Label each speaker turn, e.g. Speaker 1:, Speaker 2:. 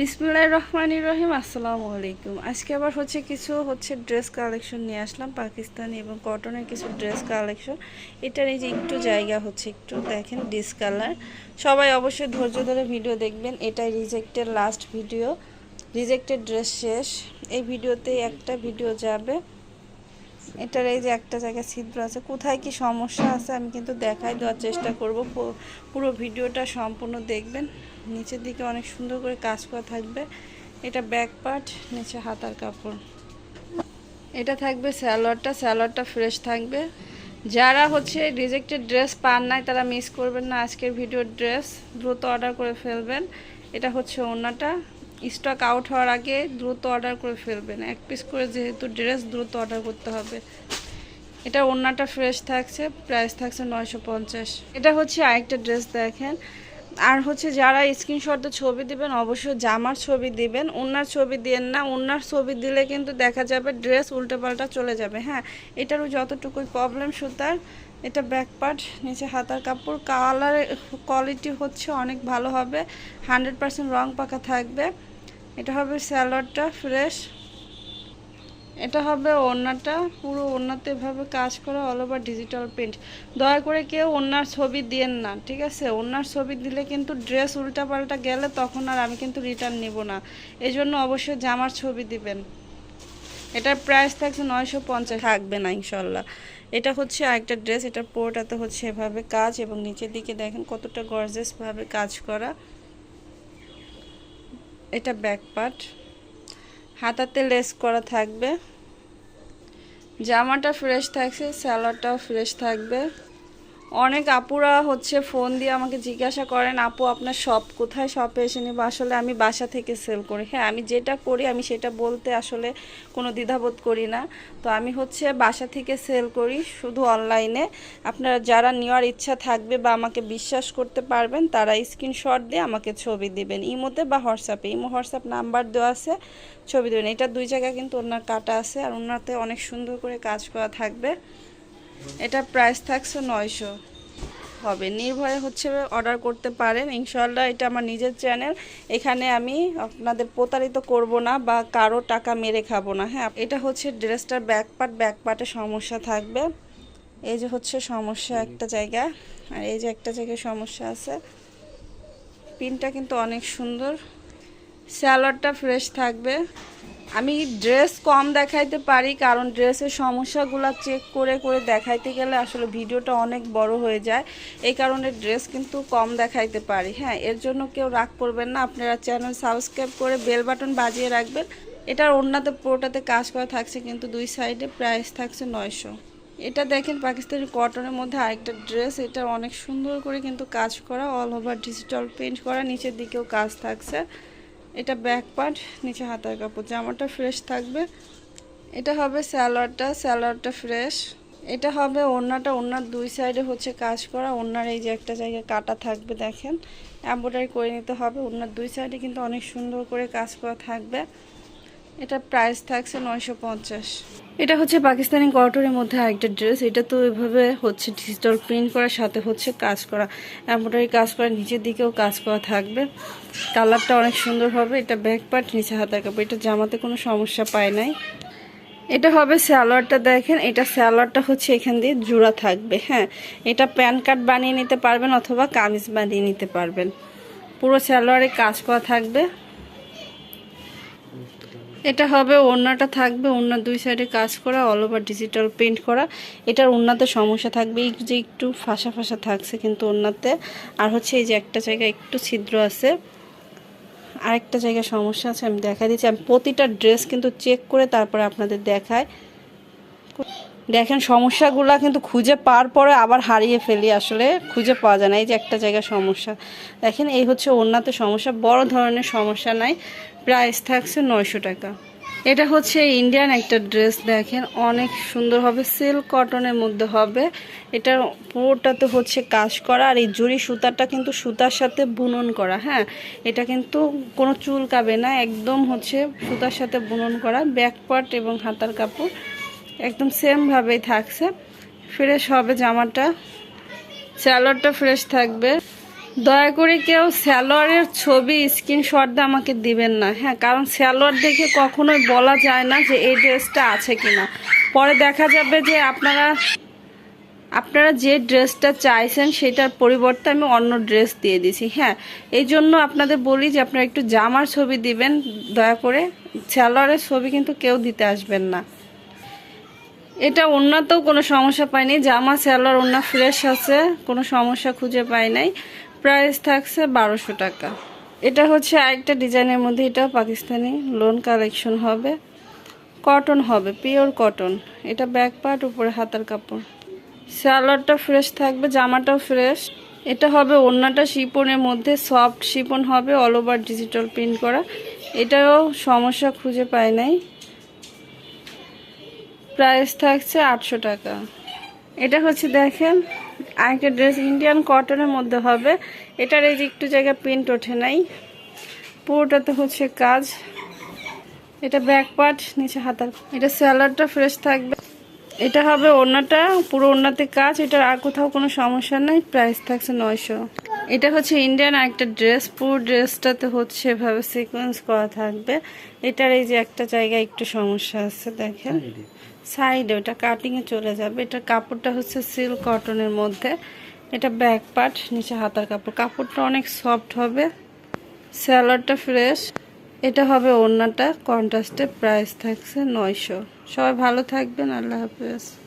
Speaker 1: বিসমুল্লাহ রহমান রহিম, আসসালামু আলাইকুম। আজকে আবার হচ্ছে কিছু হচ্ছে ড্রেস কালেকশন নিয়ে আসলাম, পাকিস্তানি এবং কটনের কিছু ড্রেস কালেকশন। এটার এই যে একটু জায়গা হচ্ছে, একটু দেখেন ডিসকালার সবাই অবশ্যই ধৈর্য ধরে ভিডিও দেখবেন, এটাই রিজেক্টের লাস্ট ভিডিও রিজেক্টেড ড্রেস শেষ। এই ভিডিওতে একটা ভিডিও যাবে। এটার এই যে একটা জায়গায় ছিদ্র আছে, কোথায় কি সমস্যা আছে আমি কিন্তু দেখাই দেওয়ার চেষ্টা করব। পুরো ভিডিওটা সম্পূর্ণ দেখবেন। নিচের দিকে অনেক সুন্দর করে কাজ করা থাকবে। এটা ব্যাক পার্ট, নিচে হাতার কাপড়। এটা থাকবে স্যালোয়ারটা স্যালোয়ারটা ফ্রেশ থাকবে। যারা হচ্ছে রিজেক্টেড ড্রেস পান নাই, তারা মিস করবেন না। আজকের ভিডিওর ড্রেস দ্রুত অর্ডার করে ফেলবেন। এটা হচ্ছে ওনাটা স্টক আউট হওয়ার আগে দ্রুত অর্ডার করে ফেলবেন। এক পিস করে যেহেতু ড্রেস দ্রুত অর্ডার করতে হবে। এটা ওড়নাটা ফ্রেশ থাকছে প্রাইস থাকছে নয়শো পঞ্চাশ। এটা হচ্ছে আরেকটা ড্রেস দেখেন। আর হচ্ছে যারা স্ক্রিনশটে ছবি দিবেন, অবশ্যই জামার ছবি দিবেন। ওনার ছবি দিয়েন না ওনার ছবি দিলে কিন্তু দেখা যাবে ড্রেস উল্টোপাল্টা চলে যাবে হ্যাঁ। এটারও যতটুকুই প্রবলেম সুতার, এটা ব্যাক পার্ট নিচে হাতার কাপড়। কালার কোয়ালিটি হচ্ছে অনেক ভালো হবে। হান্ড্রেড পার্সেন্ট রং পাকা থাকবে। এটা হবে স্যালাডটা ফ্রেশ। এটা হবে ওড়নাটা। পুরো ওড়নাতে এভাবে কাজ করা অল ওভার ডিজিটাল প্রিন্ট দয়া করে কেউ ওড়নার ছবি দিয়েন না, ঠিক আছে? ওড়নার ছবি দিলে কিন্তু ড্রেস উল্টাপাল্টা গেলে তখন আর আমি কিন্তু রিটার্ন নিব না। এই জন্য অবশ্যই জামার ছবি দিবেন। এটার প্রাইস থাকছে নয়শো পঞ্চাশ। থাকবে না, ইনশাল্লাহ। এটা হচ্ছে আরেকটা ড্রেস এটা পুরোটাতে হচ্ছে এভাবে কাজ এবং নিচের দিকে দেখেন কতটা গর্জেসভাবে কাজ করা। এটা ব্যাক পার্ট হাতাতে লেস করা থাকবে। জামাটা ফ্রেশ থাকছে স্যালাডটাও ফ্রেশ থাকবে। অনেক আপুরা হচ্ছে ফোন দিয়ে আমাকে জিজ্ঞাসা করেন, আপু, আপনার শপ কোথায়? শপে এসে নিব। আসলে আমি বাসা থেকে সেল করি। হ্যাঁ আমি যেটা করি, আমি সেটা বলতে আসলে কোনো দ্বিধাবোধ করি না। তো আমি হচ্ছে বাসা থেকে সেল করি শুধু অনলাইনে আপনারা যারা নেওয়ার ইচ্ছা থাকবে বা আমাকে বিশ্বাস করতে পারবেন, তারা স্ক্রিনশট দিয়ে আমাকে ছবি দিবেন। ইমোতে বা হোয়াটসঅ্যাপে। ইমো, হোয়াটসঅ্যাপ নাম্বার দেওয়া আছে, ছবি দেবেন। এটা দুই জায়গায় কিন্তু ওনার কাটা আছে আর ওনাতে অনেক সুন্দর করে কাজ করা থাকবে। এটা প্রাইস থাকছে নয়শো। হবে। নির্ভয়ে হচ্ছে অর্ডার করতে পারেন। ইনশাল্লাহ এটা আমার নিজের চ্যানেল এখানে আমি আপনাদের প্রতারিত করব না বা কারও টাকা মেরে খাব না। হ্যাঁ এটা হচ্ছে ড্রেসটার ব্যাক পার্ট ব্যাক পার্টে সমস্যা থাকবে। এই যে হচ্ছে সমস্যা একটা জায়গা। আর এই যে একটা জায়গায় সমস্যা আছে। পিনটা কিন্তু অনেক সুন্দর। স্যালাডটা ফ্রেশ থাকবে। আমি ড্রেস কম দেখাইতে পারি, কারণ ড্রেসের সমস্যাগুলো চেক করে করে দেখাইতে গেলে আসলে ভিডিওটা অনেক বড় হয়ে যায়। এই কারণে ড্রেস কিন্তু কম দেখাইতে পারি হ্যাঁ? এর জন্য কেউ রাগ করবেন না, আপনারা চ্যানেল সাবস্ক্রাইব করে বেল বাটন বাজিয়ে রাখবেন। এটার অন্যতে পুরোটাতে কাজ করা থাকছে, কিন্তু দুই সাইডে প্রাইস থাকছে নয়শো। এটা দেখেন পাকিস্তানি কটনের মধ্যে আরেকটা ড্রেস এটা অনেক সুন্দর করে কিন্তু কাজ করা অল ওভার ডিজিটাল পেন্ট করা, নিচের দিকেও কাজ থাকছে। এটা ব্যাক পার্ট নিচে হাতার কাপড়, জামাটা ফ্রেশ থাকবে। এটা হবে স্যালোয়ারটা স্যালোয়ারটা ফ্রেশ এটা হবে ওড়নাটা, ওড়নার দুই সাইডে হচ্ছে কাজ করা, ওড়নার এই যে একটা জায়গায় কাটা থাকবে, দেখেন। এম্ব্রয়ডারি করে নিতে হবে, ওড়নার দুই সাইডে কিন্তু অনেক সুন্দর করে কাজ করা থাকবে। এটা প্রাইস থাকছে নয়শো পঞ্চাশ। এটা হচ্ছে পাকিস্তানি কটনের মধ্যে আরেকটা ড্রেস এটা তো এভাবে হচ্ছে ডিজিটাল প্রিন্ট করার সাথে হচ্ছে কাজ করা এমব্রয়ডারি কাজ করা, নিচের দিকেও কাজ করা থাকবে। কালারটা অনেক সুন্দর হবে, এটা ব্যাক পার্ট নিচে হাতার কাপড়, এটা জামাতে কোনো সমস্যা পায় নাই। এটা হবে স্যালোয়ারটা দেখেন, এটা স্যালোয়ারটা হচ্ছে এখান দিয়ে জোড়া থাকবে হ্যাঁ। এটা প্যান কার্ড বানিয়ে নিতে পারবেন অথবা কামিজ বানিয়ে নিতে পারবেন। পুরো স্যালোয়ারে কাজ করা থাকবে। এটা হবে ওড়নাটা থাকবে ওড়নার দুই সাইডে কাজ করা অল ওভার ডিজিটাল প্রিন্ট করা। এটার ওড়নাতে সমস্যা থাকবে, এই যে একটু ফাঁসা ফাঁসা থাকছে কিন্তু ওড়নাতে। আর হচ্ছে এই যে একটা জায়গায় একটু ছিদ্র আছে, আরেকটা জায়গায় সমস্যা আছে, আমি দেখা দিচ্ছি। আমি প্রতিটা ড্রেস কিন্তু চেক করে তারপরে আপনাদের দেখায় দেখেন সমস্যাগুলো কিন্তু খুঁজে পাওয়ার পরে আবার হারিয়ে ফেলি আসলে, খুঁজে পাওয়া যায় না। এই যে একটা জায়গায় সমস্যা। দেখেন এই হচ্ছে ওড়নাতে সমস্যা, বড় ধরনের সমস্যা নাই। প্রাইস থাকছে নয়শো টাকা। এটা হচ্ছে ইন্ডিয়ান একটা ড্রেস, দেখেন, অনেক সুন্দর হবে, সিল্ক কটনের মধ্যে হবে। এটার পুরোটাতে হচ্ছে কাজ করা, আর এই জুড়ি সুতাটা কিন্তু সুতার সাথে বুনন করা হ্যাঁ? এটা কিন্তু কোনো চুল কাবে না, একদম হচ্ছে সুতার সাথে বুনন করা, ব্যাক পার্ট এবং হাতার কাপড়, একদম সেমভাবেই থাকছে। ফ্রেশ হবে জামাটা স্যালোয়ারটা ফ্রেশ থাকবে। দয়া করে কেউ স্যালোয়ারের ছবি স্ক্রিনশট দিয়ে আমাকে দিবেন না। হ্যাঁ কারণ স্যালোয়ার দেখে কখনোই বলা যায় না যে এই ড্রেসটা আছে কিনা। পরে দেখা যাবে যে আপনারা আপনারা যে ড্রেসটা চাইছেন সেটার পরিবর্তে আমি অন্য ড্রেস দিয়ে দিছি। হ্যাঁ এই জন্য আপনাদের বলি যে আপনারা একটু জামার ছবি দিবেন, দয়া করে। স্যালোয়ারের ছবি কিন্তু কেউ দিতে আসবেন না। এটা ওনাতেও কোনো সমস্যা পাইনি। জামা, স্যালোয়ার ওনা ফ্রেশ আছে, কোনো সমস্যা খুঁজে পাই নাই। প্রাইস থাকছে বারোশো টাকা। এটা হচ্ছে আরেকটা ডিজাইনের মধ্যে, এটাও পাকিস্তানি। লোন কালেকশন হবে। কটন হবে, পিওর কটন। এটা ব্যাক পার্ট, উপরে হাতার কাপড়। স্যালোয়ারটা ফ্রেশ থাকবে, জামাটাও ফ্রেশ। এটা হবে ওড়নাটা শিপনের মধ্যে, সফট শিপন হবে অল ওভার ডিজিটাল প্রিন্ট করা। এটাও সমস্যা খুঁজে পায় নাই। প্রাইস থাকছে আটশো টাকা। এটা হচ্ছে দেখেন আরেকটা ড্রেস ইন্ডিয়ান কটনের মধ্যে হবে। এটার এই যে একটু জায়গা প্রিন্ট ওঠে নাই। পুরোটাতে হচ্ছে কাজ। এটা ব্যাক পার্ট নিচে হাতার। এটা স্যালাডটা ফ্রেশ থাকবে। এটা হবে ওড়নাটা, পুরো ওড়নাতে কাজ। এটার আর কোথাও কোনো সমস্যা নাই। প্রাইস থাকছে নয়শো। এটা হচ্ছে ইন্ডিয়ান একটা ড্রেস পুরো ড্রেসটাতে হচ্ছে এভাবে সিকোয়েন্স করা থাকবে। এটার এই যে একটা জায়গায় একটু সমস্যা আছে, দেখেন। সাইডে ওটা কাটিংয়ে চলে যাবে। এটা কাপড়টা হচ্ছে সিল্ক কটনের মধ্যে। এটা ব্যাক পার্ট নিচে হাতার কাপড়। কাপড়টা অনেক সফট হবে। স্যালাডটা ফ্রেশ এটা হবে ওড়নাটা। কন্ট্রাস্টে প্রাইস থাকছে নয়শো। সবাই ভালো থাকবেন। আল্লাহ হাফেজ।